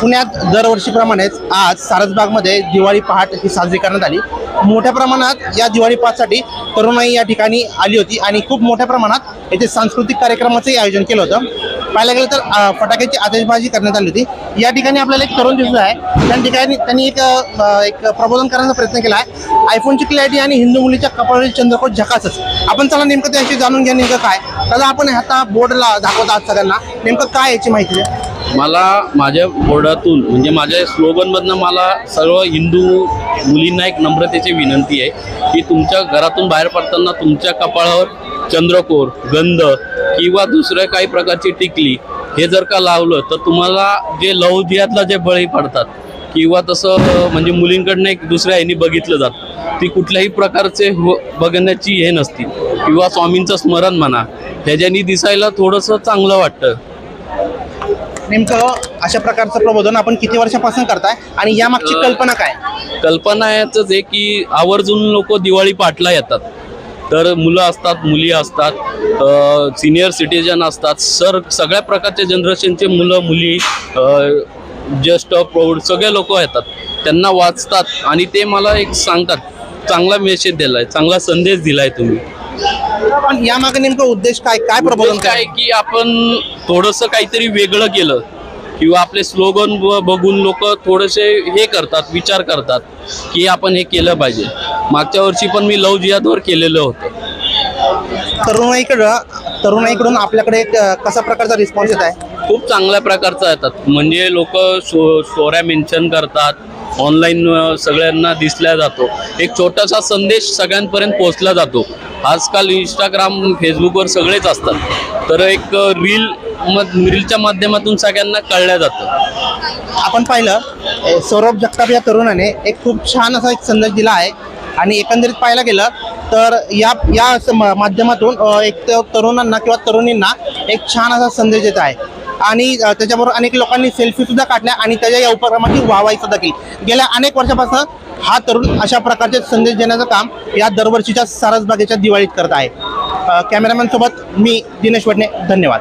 पुण्यात दरवर्षीप्रमाणेच आज सारसबागमध्ये दिवाळी पहाट ही साजरी करण्यात आली. मोठ्या प्रमाणात या दिवाळी पहाटसाठी तरुणाई या ठिकाणी आली होती आणि खूप मोठ्या प्रमाणात येथे सांस्कृतिक कार्यक्रमाचंही आयोजन केलं होतं. पाहायला गेलं तर फटाक्याची आतिषबाजी करण्यात आली होती. या ठिकाणी आपल्याला एक तरुण दिसत आहे. त्या ठिकाणी त्यांनी एक एक प्रबोधन करण्याचा प्रयत्न केला आहे. आयफोनची क्लॅरिटी आणि हिंदू मुलीच्या कपाळी चंद्रकोट झकासच. आपण चला नेमकं त्याशी जाणून घ्या नेमकं काय. दादा आपण आता बोर्डला दाखवत आहात सगळ्यांना. नेमकं काय याची माहिती आहे मला माझ्या बोर्डातून म्हणजे माझ्या स्लोगनमधनं मला सर्व हिंदू मुलींना एक नम्रतेची विनंती आहे की तुमच्या घरातून बाहेर पडताना तुमच्या कपाळावर चंद्रकोर गंध किंवा दुसऱ्या काही प्रकारची टिकली हे जर का लावलं तर तुम्हाला जे लव जे बळी पडतात किंवा तसं म्हणजे मुलींकडनं एक दुसऱ्या ह्यानी बघितलं जातं ती कुठल्याही प्रकारचे हो- बघण्याची हे नसती किंवा स्वामींचं स्मरण म्हणा ह्याच्यानी दिसायला थोडंसं चांगलं वाटतं. नेमकं अशा प्रकारचं प्रबोधन आपण किती वर्षापासून करताय आणि यामागची कल्पना काय? कल्पना याच आहे की आवर्जून लोक दिवाळी पाठला येतात. तर मुलं असतात मुली असतात सिनियर सिटीजन असतात सर सगळ्या प्रकारच्या जनरेशनचे मुलं मुली ज्येष्ठ प्रौढ सगळे लोक येतात. त्यांना वाचतात आणि ते मला एक सांगतात. चांगला मेसेज दिलाय चांगला संदेश दिलाय तुम्ही. पण यामागे नेमकं उद्देश काय? काय प्रबोधन काय काय की आपण थोडंसं काहीतरी वेगळं केलं किंवा आपले स्लोगन बघून लोक थोडेसे हे करतात विचार करतात की आपण हे केलं पाहिजे. मागच्या वर्षी पण मी लव जिहादवर केलेलं होतं. तरुणाईकडं तरुणाईकडून आपल्याकडे एक, अ, कसा प्रकारचा रिस्पॉन्स येत आहे? खूप चांगल्या प्रकारचं येतात. म्हणजे लोक स्टो स्टोऱ्या मेन्शन करतात ऑनलाईन सगळ्यांना दिसल्या जातो. एक छोटासा संदेश सगळ्यांपर्यंत पोहोचला जातो. आजकाल इंस्टाग्राम फेसबुकवर सगळेच असतात. तर एक रील मध रीलच्या माध्यमातून सगळ्यांना कळल्या जातं. आपण पाहिलं सौरभ जगताप या तरुणाने एक खूप छान असा एक संदेश दिला आहे. आणि एकंदरीत पाहायला गेलं तर या या स- माध्यमातून एक तरुणांना किंवा तरुणींना एक छान असा संदेश देत आहे. आणि त्याच्याबरोबर अनेक लोकांनी सेल्फी सुद्धा काढल्या आणि त्याच्या या उपक्रमाची वाहवाही सुद्धा केली. गेल्या अनेक वर्षापासून हा तरुण अशा प्रकारचे संदेश देण्याचं काम या दरवर्षीच्या सारसबागेच्या दिवाळीत करत आहे. कॅमेरामॅन सोबत मी दिनेश वडणे धन्यवाद.